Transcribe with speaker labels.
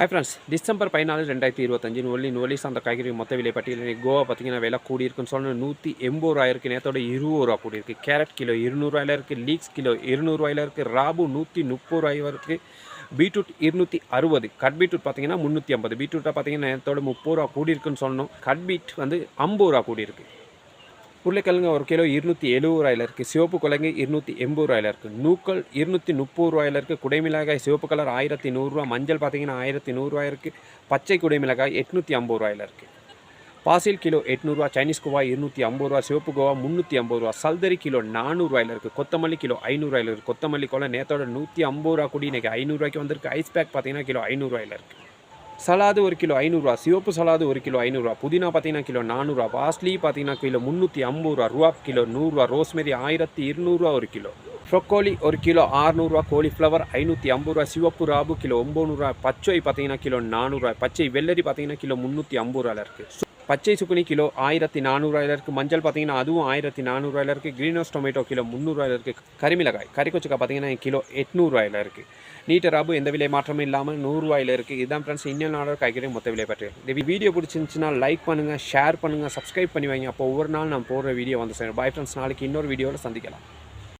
Speaker 1: Hi friends December பதினாலு ரெண்டாயிரத்தி இருபத்தஞ்சு நொல்லி நூலி சார்ந்த காய்கறி மொத்த விலை பட்டியலில் கோவா பார்த்தீங்கன்னா விலை கூடி இருக்குன்னு சொன்ன நூற்றி எண்பது ரூபாய் இருக்குது நேரத்தோட இருபது ரூபா கூடி இருக்குது கேரட் கிலோ இருநூறுவாயில இருக்குது லீக்ஸ் கிலோ இருநூறுவாயில் இருக்குது ராபு நூற்றி முப்பது ரூபாய் இருக்குது பீட்ரூட் இருநூற்றி அறுபது கட் பீட்ரூட் பார்த்தீங்கன்னா முந்நூற்றி ஐம்பது பீட்ரூட்டாக பார்த்தீங்கன்னா நேரத்தோட முப்பது ரூபா கூடி இருக்குன்னு சொன்னோம் கட் பீட் வந்து ஐம்பது ரூபா கூடி இருக்குது உருளைக்கிழங்கு ஒரு கிலோ இருநூற்றி எழுபது ரூபாயில இருக்குது சிவப்பு கிழங்கு இருநூற்றி எண்பது ரூபாயில இருக்குது நூக்கல் இருநூற்றி முப்பது ரூபாயில இருக்குது குடைமிளகாய் சிவப்பு கலர் ஆயிரத்தி நூறுரூவா மஞ்சள் பார்த்தீங்கன்னா ஆயிரத்தி நூறுரூவா இருக்குது பச்சை குடைமிளகாய் எட்நூற்றி ஐம்பது ரூபாயில இருக்குது பாசில் கிலோ எட்நூறுரூவா சைனீஸ் கோவா இருநூற்றி ஐம்பது ரூபா. சிவப்பு கோவா முந்நூற்றி ஐம்பது ரூபா. சல்தரி கிலோ நானூறுரூவாயில இருக்குது கொத்தமல்லி கிலோ ஐநூறுரூவாயில் இருக்குது கொத்தமல்லி கோல நேற்றோட நூற்றி ஐம்பது ரூபா. கூடி இன்றைக்கி ஐநூறுரூவாய்க்கு வந்திருக்கு. ஐஸ் பேக் பார்த்தீங்கன்னா கிலோ ஐநூறுரூவாயில இருக்குது சலாது ஒரு கிலோ ஐநூறுரூவா சிவப்பு சலாது ஒரு கிலோ ஐநூறுரூவா புதினா பார்த்தீங்கன்னா கிலோ நானூறுரூவா பாஸ்லி பார்த்தீங்கன்னா கிலோ முந்நூற்றி ஐம்பது ரூபா ரூபா கிலோ நூறுரூவா ரோஸ்மெரி ஆயிரத்தி இருநூறுவா ஒரு கிலோ. ப்ரொக்கோலி ஒரு கிலோ ஆறுநூறுவா கோலிஃப்ளவர் ஐநூற்றி ஐம்பது ரூபா சிவப்பு ராபு கிலோ ஒம்பது பச்சை பார்த்தீங்கன்னா கிலோ நானூறுரூவா பச்சை வெள்ளரி பார்த்தீங்கன்னா கிலோ முந்நூற்றி ஐம்பது ரூபாயில் இருக்குது பச்சை சுக்குனி கிலோ ஆயிரத்தி நானூறுவாயில் இருக்குது மஞ்சள் பார்த்தீங்கன்னா அதுவும் ஆயிரத்தி நானூறுவாயில் இருக்குது க்ரீன் ஹவுஸ் டொமேட்டோ கிலோ முந்நூறுவாயில் இருக்குது கரிமிளகாய் கறிக்கொச்சிக்காய் பார்த்தீங்கன்னா கிலோ எட்நூறுவாயில் இருக்குது நீட்டர் ராபு எந்த விலை மாற்றமும் இல்லாமல் நூறுரூவாயில் இருக்குது இதுதான் ஃப்ரெண்ட்ஸ் இன்னும் நாளோட காய்கறி மொத்த விலை பற்றி. இந்த வீடியோ பிடிச்சிருந்துச்சுன்னா லைக் பண்ணுங்கள் ஷேர் பண்ணுங்கள் சப்ஸ்கிரைப் பண்ணி வைங்க. அப்போ ஒவ்வொரு நாள் நான் போடுற வீடியோ வந்து சார் பாய் ஃப்ரெண்ட்ஸ் நாளைக்கு இன்னொரு வீடியோவில் சந்திக்கலாம்.